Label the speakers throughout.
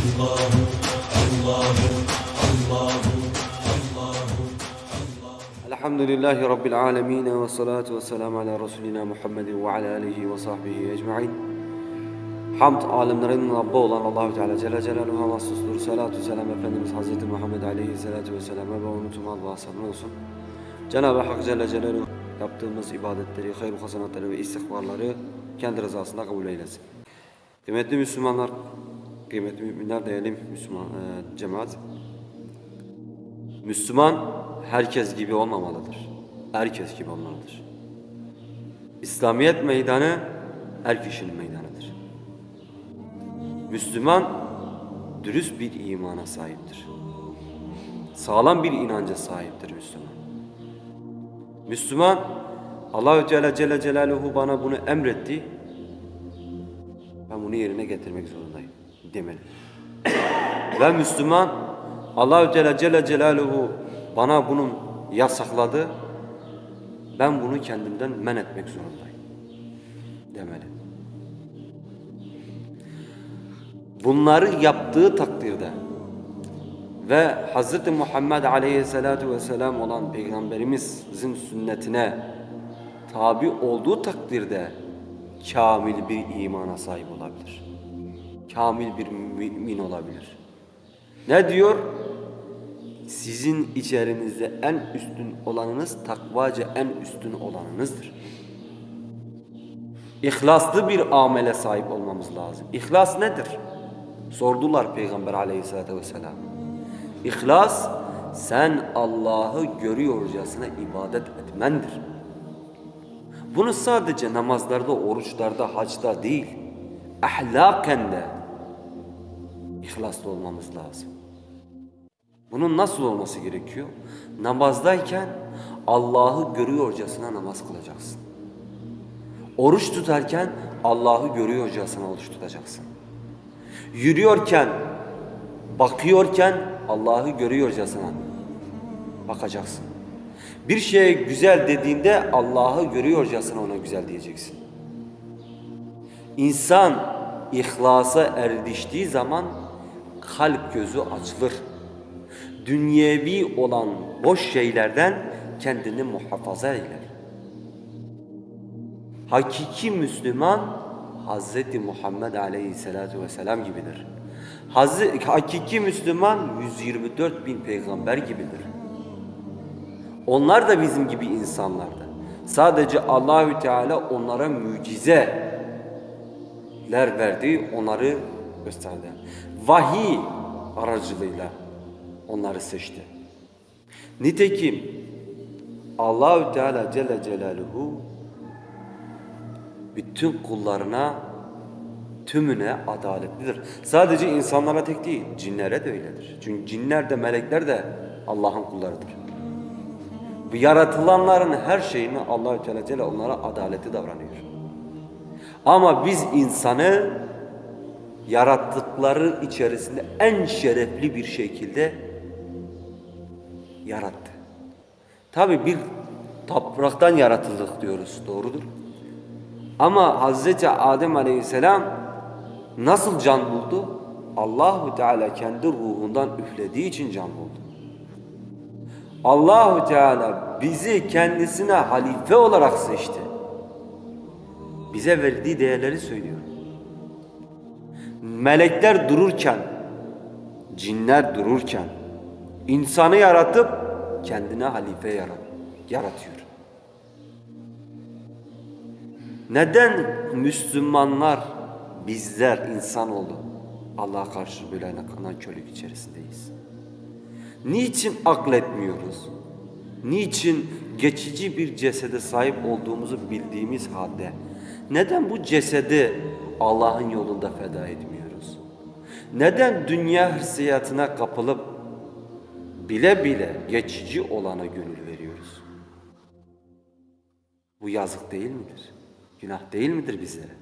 Speaker 1: Allahu, Allahu, Allahu, Elhamdülillahi Rabbil alemin ve salatu ve selamu ala Resulina Muhammedin ve ala alihi ve sahbihi ecma'in. Hamd alemlerin Rabbi olan Allahü Teala Celle Celaluhu'a mahsustur. Salatu selam Efendimiz Hazreti Muhammed Aleyhisselatü Vesselam'a ve onun tüm Allah'a selam olsun. Cenab-ı Hak Celle Celaluhu yaptığımız ibadetleri, hayır hasenatları ve istihbarları kendi rızasında kabul eylesin. Kıymetli Müslümanlar, kıymetli müminler, değerli Müslüman e, cemaat. Müslüman herkes gibi olmamalıdır. Herkes gibi olmalıdır. İslamiyet meydanı her kişinin meydanıdır. Müslüman dürüst bir imana sahiptir. Sağlam bir inanca sahiptir Müslüman. Müslüman Allahü Teala Celle Celaluhu bana bunu emretti. Ben bunu yerine getirmek zorundayım demeli. Ve Müslüman Allahü Teala Celle Celaluhu bana bunun yasakladı. Ben bunu kendimden men etmek zorundayım demeli. Bunları yaptığı takdirde ve Hz. Muhammed Aleyhisselatü Vesselam olan Peygamberimizin sünnetine tabi olduğu takdirde kamil bir imana sahip olabilir. Kamil bir mümin olabilir. Ne diyor? Sizin içerinizde en üstün olanınız takvaca en üstün olanınızdır. İhlaslı bir amele sahip olmamız lazım. İhlas nedir? Sordular Peygamber aleyhissalatü vesselam. İhlas sen Allah'ı görüyorcasına ibadet etmendir. Bunu sadece namazlarda, oruçlarda, hacda değil, ahlaken de ihlaslı olmamız lazım. Bunun nasıl olması gerekiyor? Namazdayken Allah'ı görüyorcasına namaz kılacaksın. Oruç tutarken Allah'ı görüyorcasına oruç tutacaksın. Yürüyorken, bakıyorken Allah'ı görüyorcasına bakacaksın. Bir şeye güzel dediğinde Allah'ı görüyorcasına ona güzel diyeceksin. İnsan ihlasa erdiştiği zaman kalp gözü açılır. Dünyevi olan boş şeylerden kendini muhafaza eder. Hakiki Müslüman Hz. Muhammed Aleyhisselatü Vesselam gibidir. Hazreti, hakiki Müslüman 124 bin peygamber gibidir. Onlar da bizim gibi insanlardı. Sadece Allahü Teala onlara mucizeler verdi, onları gösterdi. Vahiy aracılığıyla onları seçti. Nitekim Allahü Teala Celle Celaluhu bütün kullarına tümüne adaletlidir. Sadece insanlara tek değil, cinlere de öyledir. Çünkü cinler de melekler de Allah'ın kullarıdır. Bu yaratılanların her şeyini Allahü Teala Celle onlara adaleti davranıyor. Ama biz insanı yarattıkları içerisinde en şerefli bir şekilde yarattı. Tabi bir topraktan yaratıldık diyoruz, doğrudur. Ama Hazreti Adem Aleyhisselam nasıl can buldu? Allahu Teala kendi ruhundan üflediği için can buldu. Allahu Teala bizi kendisine halife olarak seçti. Bize verdiği değerleri söylüyor. Melekler dururken, cinler dururken, insanı yaratıp kendine halife yaratıyor. Neden Müslümanlar, bizler insan oldu? Allah'a karşı böyle nankörlük içerisindeyiz. Niçin akletmiyoruz? Niçin geçici bir cesede sahip olduğumuzu bildiğimiz halde neden bu cesedi Allah'ın yolunda feda etmiyoruz? Neden dünya hırsiyatına kapılıp bile bile geçici olana gönül veriyoruz? Bu yazık değil midir? Günah değil midir bizlere?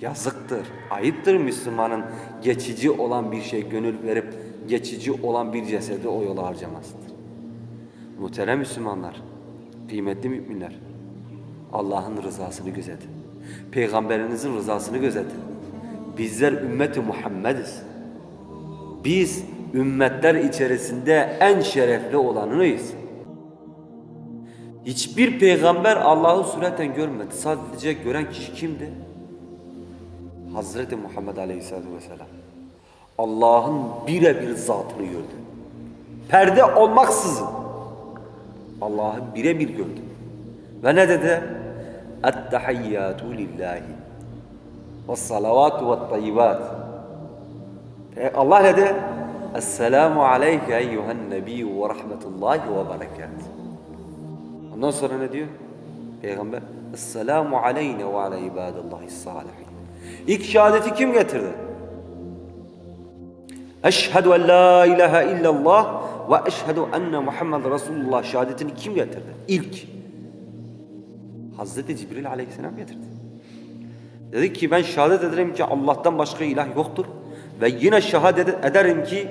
Speaker 1: Yazıktır, ayıptır Müslümanın geçici olan bir şey gönül verip geçici olan bir cesedi o yola harcamasıdır. Muhterem Müslümanlar, kıymetli müminler, Allah'ın rızasını gözetin. Peygamberinizin rızasını gözetin. Bizler ümmeti Muhammediz. Biz ümmetler içerisinde en şerefli olanıyız. Hiçbir peygamber Allah'ı sureten görmedi. Sadece gören kişi kimdi? Hazreti Muhammed Aleyhisselatü Vesselam. Allah'ın birebir zatını gördü. Perde olmaksızın Allah'ı birebir gördü. Ve ne dedi? Salavatu ve tayyibat. E, Allah ne dedi? Esselamu aleyke eyyühen nebiyyü ve rahmetullahi ve berekatuhu. Ondan sonra ne diyor? Peygamber Esselamu aleyne ve ala ibadillahi salihin. İlk şehadeti kim getirdi? Eşhedü en la ilahe illallah ve eşhedü enne Muhammed Resulullah şehadetini kim getirdi? İlk. Hazreti Cibril aleyhisselam getirdi. Dedi ki ben şehadet ederim ki Allah'tan başka ilah yoktur. Ve yine şehadet ederim ki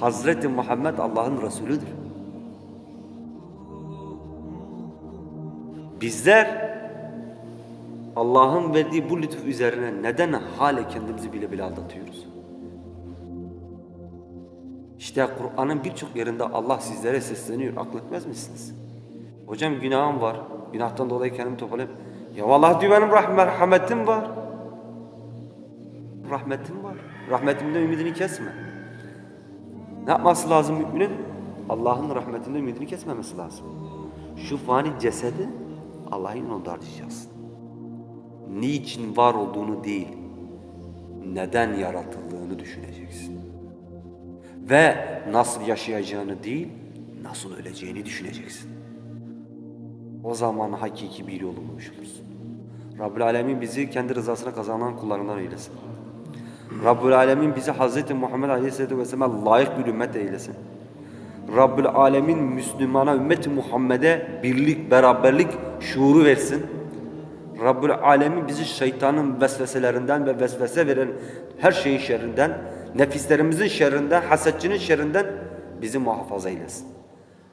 Speaker 1: Hazreti Muhammed Allah'ın Resulüdür. Bizler Allah'ın verdiği bu lütuf üzerine neden hale kendimizi bile bile aldatıyoruz? İşte Kur'an'ın birçok yerinde Allah sizlere sesleniyor. Akletmez misiniz? Hocam günahım var. Günahtan dolayı kendimi toparlayıp ya vallahi diyor benim rah- merhametim var. Rahmetim var. Rahmetimden ümidini kesme. Ne yapması lazım müminin? Allah'ın rahmetinden ümidini kesmemesi lazım. Şu fani cesedi Allah'ın yolunda harcayacaksın. Niçin var olduğunu değil, neden yaratıldığını düşüneceksin. Ve nasıl yaşayacağını değil, nasıl öleceğini düşüneceksin. O zaman hakiki bir yol bulmuş olursun. Rabbül Alemin bizi kendi rızasına kazanan kullarından eylesin. Rabbül Alemin bizi Hz. Muhammed Aleyhisselatü Vesselam'a layık bir ümmet eylesin. Rabbül Alemin Müslümana, ümmeti Muhammed'e birlik, beraberlik şuuru versin. Rabbül Alemin bizi şeytanın vesveselerinden ve vesvese veren her şeyin şerrinden, nefislerimizin şerrinden, hasetçinin şerrinden bizi muhafaza eylesin.